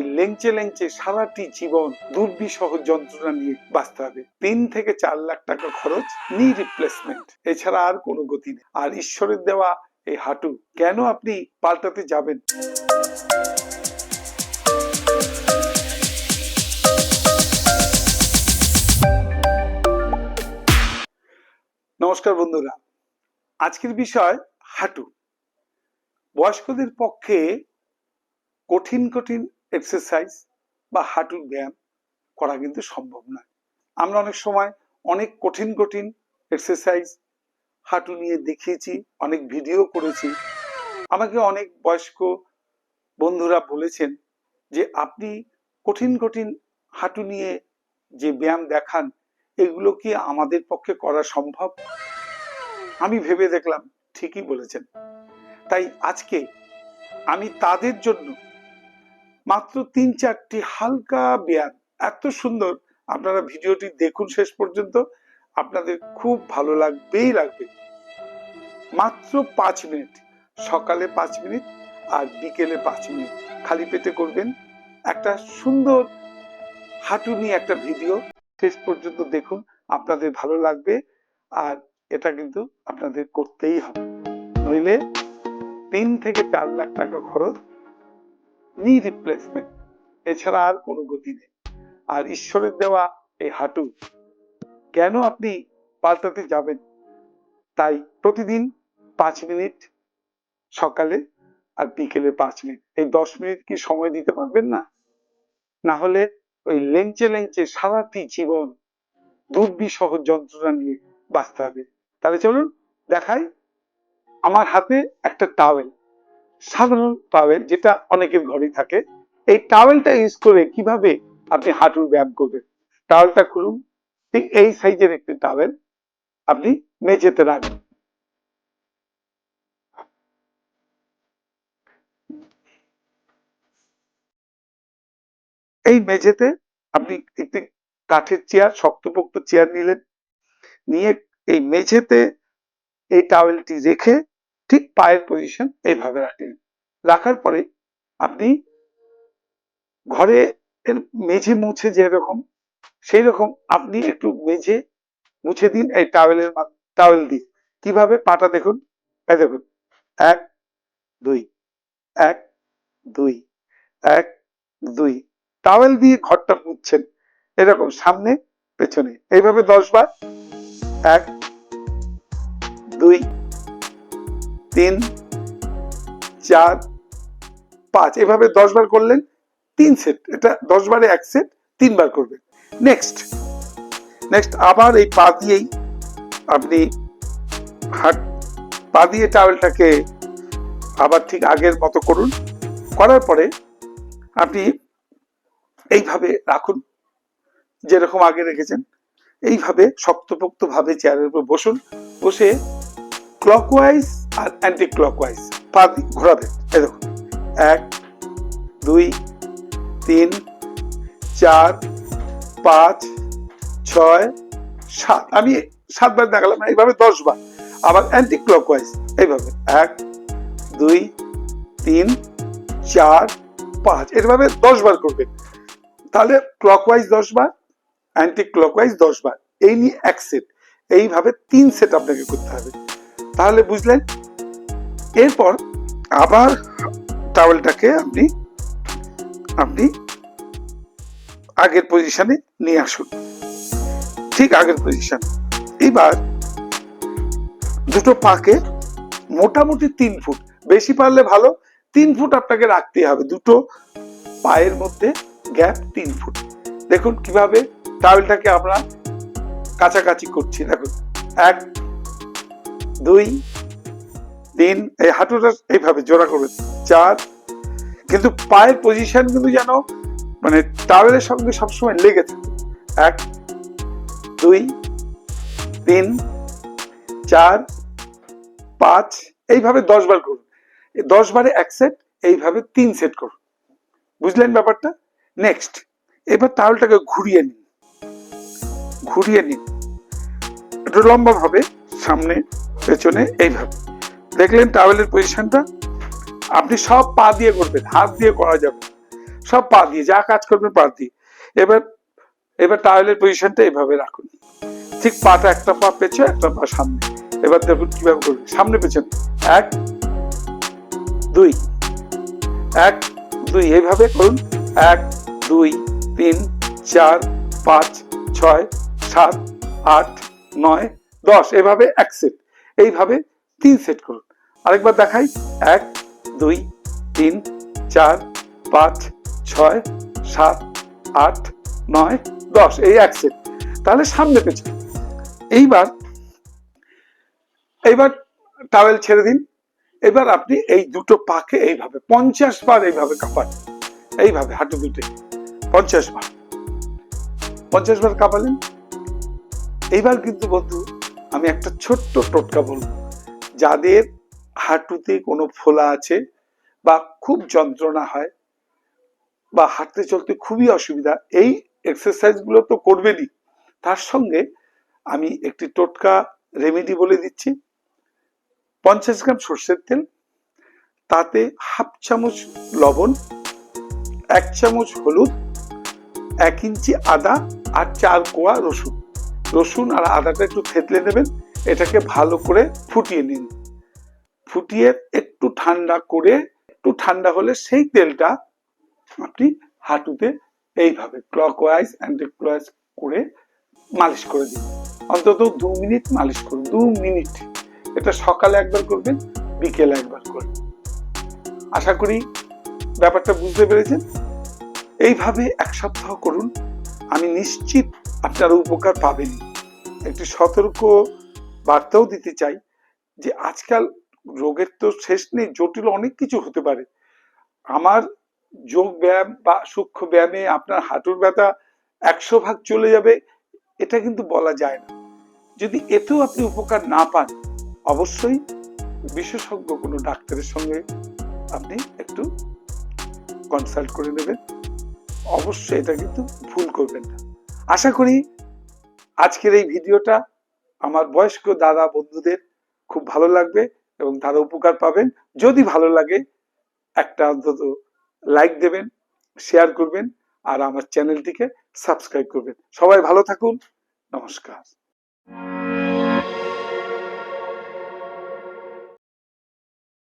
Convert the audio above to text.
ওই লেংচে লেংচে সারাটি জীবন দুর্বিসহ যন্ত্রণা নিয়ে বাঁচতে হবে। তিন থেকে চার লাখ টাকা খরচ নি রিপ্লেসমেন্ট এছাড়া আর কোনো গতি নেই। আর ঈশ্বরের দেওয়া এই হাঁটু, কেন আপনি পাল্টাতে যাবেন? নমস্কার বন্ধুরা। আজকের বিষয় হাঁটু। বয়স্কদের পক্ষে কঠিন কঠিন এক্সারসাইজ বা হাঁটুর ব্যায়াম করা কিন্তু সম্ভব নয়। আমরা অনেক সময় অনেক কঠিন কঠিন এক্সারসাইজ হাঁটু নিয়ে দেখিয়েছি, অনেক ভিডিও করেছি। আমাকে অনেক বয়স্ক বন্ধুরা বলেছেন যে, আপনি কঠিন কঠিন হাঁটু নিয়ে যে ব্যায়াম দেখান, এগুলো কি আমাদের পক্ষে করা সম্ভব? আমি ভেবে দেখলাম, ঠিকই বলেছেন। তাই আজকে আমি তাদের জন্য মাত্র তিন চারটি হালকা ব্যায়াম এত সুন্দর আপনারা ভিডিওটি দেখুন শেষ পর্যন্ত। আপনাদের খুব ভালো লাগবেই লাগবে। মাত্র পাঁচ মিনিট। সকালে পাঁচ মিনিট আর বিকেলে পাঁচ মিনিট। খালি পেটে করবেন একটা সুন্দর হাঁটু নিয়ে একটা ভিডিও। শেষ পর্যন্ত দেখুন, আপনাদের ভালো লাগবে আর এটা কিন্তু আপনাদের করতেই হবে। নইলে তিন থেকে চার লাখ টাকা খরচ নি রিপ্লেসমেন্ট এছাড়া আর কোনো গতি নেই। আর ঈশ্বরের দেওয়া এই হাঁটু, কেন আপনি পাল্টাতে যাবেন? তাই প্রতিদিন পাঁচ মিনিট সকালে আর বিকেলে পাঁচ মিনিট। এই দশ মিনিট কি সময় দিতে পারবেন না? না হলে ওই লেঞ্চে লেঞ্চে সারাটি জীবন দুর্বিসহ যন্ত্রণা নিয়ে বাঁচতে হবে। তাহলে চলুন, দেখাই আমার হাতে একটা টাওয়েল সাধারণ টাওয়েল যেটা অনেকের ঘরেই থাকে, এই টাওয়েলটা ইউজ করে কীভাবে আপনি হাঁটুর ব্যায়াম করবেন? টাওয়েলটা খুলুন, ঠিক এই সাইজের একটি টাওয়েল আপনি মেঝেতে রাখবেন। এই মেঝেতে আপনি একটি কাঠের চেয়ার শক্তপোক্ত চেয়ার নিলেন, নিয়ে এই মেঝেতে এই টাওয়েলটি রেখে ঠিক পায়ের পজিশন এইভাবে রাখলেন। রাখার পরে আপনি ঘরে এর মেঝে মুছে যেরকম সেই রকম আপনি একটু মেঝে মুছে দিন এই টাওয়েলের টাওয়েল দিন কীভাবে? পাটা দেখুন। এই দেখুন। এক, দুই এক দুই এক, দুই। টাওয়েল দিয়ে ঘরটা মুছছেন এরকম সামনে, পেছনে। এইভাবে দশ বার। এক, দুই তিন, চার, পাঁচ। এভাবে দশ বার করলেন, তিন সেট এটা দশ বারে এক সেট তিনবার করবেন। নেক্সট নেক্সট আবার এই পা দিয়েই আপনি হাত পা দিয়ে টাওয়েলটাকে আবার ঠিক আগের মতো করুন। করার পরে আপনি এইভাবে রাখুন, যেরকম আগে রেখেছেন। এইভাবে শক্তপোক্ত ভাবে চেয়ারের উপর বসুন। বসে ক্লকওয়াইজ আর অ্যান্টি ক্লকওয়াইজ পা দিয়ে ঘোরাবেন এই দেখুন, এক, দুই, তিন, চার, পাঁচ, ছয়, সাত। আমি সাতবার দেখালাম এইভাবে দশবার। আবার অ্যান্টি ক্লকওয়াইজ এইভাবে। এক, দুই, তিন, চার, পাঁচ এভাবে দশ বার করবেন তাহলে ক্লকওয়াইজ দশ বার অ্যান্টি ক্লকওয়াইজ দশ বার এই নিয়ে এক সেট এইভাবে তিন সেট আপনাকে করতে হবে। তাহলে বুঝলেন? এরপর আবার টাওয়েলটাকে আপনি আপনি আগের পজিশনে নিয়ে আসুন। ঠিক আগের পজিশন এবার দুটো পাকে মোটামুটি তিন ফুট। বেশি পারলে ভালো, তিন ফুট আপনাকে রাখতে হবে। দুটো পায়ের মধ্যে গ্যাপ তিন ফুট। দেখুন কীভাবে টাওয়েলটাকে আমরা কাছাকাছি করছি। দেখুন, এক দুই, তিন, এই হাঁটুটা এইভাবে জোড়া করবেন চার, কিন্তু পায়ের পজিশন কিন্তু যেন মানে টাওয়েলের সঙ্গে সবসময় লেগে থাকে। এক, দুই, তিন, চার, পাঁচ, এইভাবে দশ বার করুন। দশ বারে এক সেট এইভাবে তিন সেট করুন। বুঝলেন ব্যাপারটা? নেক্সট এবার টাওয়েলটাকে ঘুরিয়ে নিন। ঘুরিয়ে নিন। একটু লম্বা ভাবে সামনে। পেছনে এইভাবে। দেখলেন টাওয়েলের পজিশনটা আপনি সব পা দিয়ে করবেন, হাত দিয়ে করা যাবে সব পা দিয়ে, যা কাজ করবেন পা দিয়ে। এবার এবার টাওয়েলের পজিশনটা এভাবে রাখুন। ঠিক পাটা একটা পা পেছে একটা পা সামনে। এবার দেখুন কীভাবে করবেন। সামনে পেছনে। এক, দুই। এক, দুই। এইভাবে করুন। এক, দুই, তিন, চার, পাঁচ, ছয়, সাত, আট, নয়, দশ। এভাবে এক সেট এইভাবে তিন সেট করুন। আরেকবার দেখাই। এক, দুই, তিন, চার, পাঁচ, ছয়, সাত, আট, নয়, দশ, এই এক সেট। তাহলে সামনে পেছনে। এইবার এইবার টাওয়েল ছেড়ে দিন। এবার আপনি এই দুটো পাকে এইভাবে, পঞ্চাশ বার এইভাবে কাঁপান। এইভাবে, হাঁটু দুটে পঞ্চাশ বার। পঞ্চাশ বার কাঁপালেন। এইবার কিন্তু বন্ধু আমি একটা ছোট্ট টোটকা বলব। যাদের হাঁটুতে কোনো ফোলা আছে বা খুব যন্ত্রণা হয় বা হাঁটতে চলতে খুবই অসুবিধা, এই এক্সারসাইজগুলো তো করবেনই। তার সঙ্গে আমি একটি টোটকা রেমেডি বলে দিচ্ছি। পঞ্চাশ গ্রাম সর্ষের তেল, তাতে হাফ চামচ লবণ, এক চামচ হলুদ, এক ইঞ্চি আদা আর চার কোয়া রসুন। রসুন আর আদাটা একটু থেতলে নেবেন, এটাকে ভালো করে ফুটিয়ে নিন। ফুটিয়ে একটু ঠান্ডা করে, একটু ঠান্ডা হলে সেই তেলটা আপনি হাঁটুতে এইভাবে ক্লকওয়াইজ অ্যান্টি ক্লকওয়াইজ করে মালিশ করে দিন। অন্তত দু মিনিট মালিশ করুন, দু মিনিট। এটা সকালে একবার করবেন, বিকেলে একবার করবেন। আশা করি ব্যাপারটা বুঝতে পেরেছেন। এইভাবে এক সপ্তাহ করুন। আমি নিশ্চিত আপনারা উপকার পাবেন। একটি সতর্ক বার্তাও দিতে চাই যে আজকাল রোগের তো শেষ নেই, জটিল অনেক কিছু হতে পারে। আমার যোগ ব্যায়াম বা সূক্ষ্ম ব্যায়ামে আপনার হাঁটুর ব্যথা একশো ভাগ চলে যাবে, এটা কিন্তু বলা যায় না। যদি এতেও আপনি উপকার না পান, অবশ্যই বিশেষজ্ঞ কোনো ডাক্তারের সঙ্গে আপনি একটু কনসাল্ট করে নেবেন। অবশ্যই এটা কিন্তু ভুল করবেন না। আশা করি আজকের এই ভিডিওটা আমার বয়স্ক দাদা বন্ধুদের খুব ভালো লাগবে এবং তারা উপকার পাবেন। যদি ভালো লাগে, একটা অন্তত লাইক দেবেন শেয়ার করবেন, আর আমার চ্যানেলটিকে সাবস্ক্রাইব করবেন। সবাই ভালো থাকুন। নমস্কার।